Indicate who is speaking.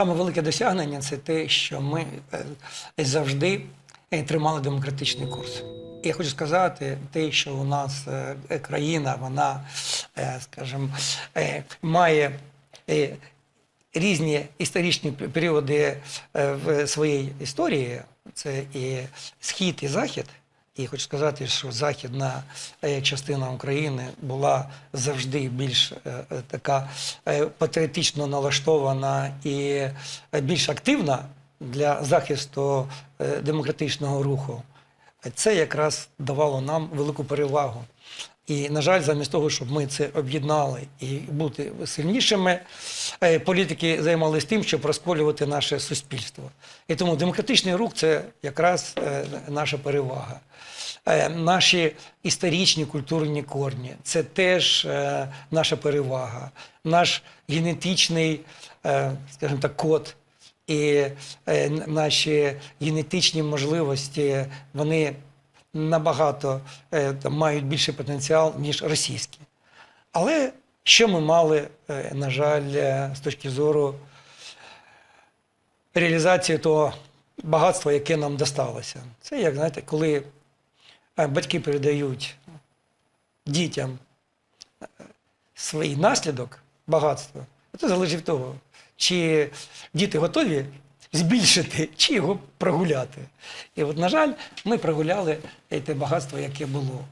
Speaker 1: Саме велике досягнення це те, що ми е, завжди е, тримали демократичний курс. Я хочу сказати, те, що у нас е, країна, вона, скажімо, має різні історичні періоди в своїй історії. Це і схід, і захід. І хочу сказати, що західна е, частина України була завжди більш е, е, така патріотично налаштована і більш активна для захисту демократичного руху. Це якраз давало нам велику перевагу. І, на жаль, замість того, щоб ми це об'єднали і бути сильнішими, е, політики займалися тим, щоб розколювати наше суспільство. І тому демократичний рух це якраз е, наша перевага. Е, Наші історичні культурні корні це теж наша перевага, наш генетичний, скажімо так, код і наші генетичні можливості, вони набагато е, мають більший потенціал, ніж російські. Але що ми мали, е, на жаль, е, з точки зору реалізації того багатства, яке нам досталося? Це як знаєте, коли батьки передають дітям свій наслідок багатства, це залежить від того, чи діти готові збільшити, чи його прогуляти. І от, на жаль, ми прогуляли е, те багатство, яке було.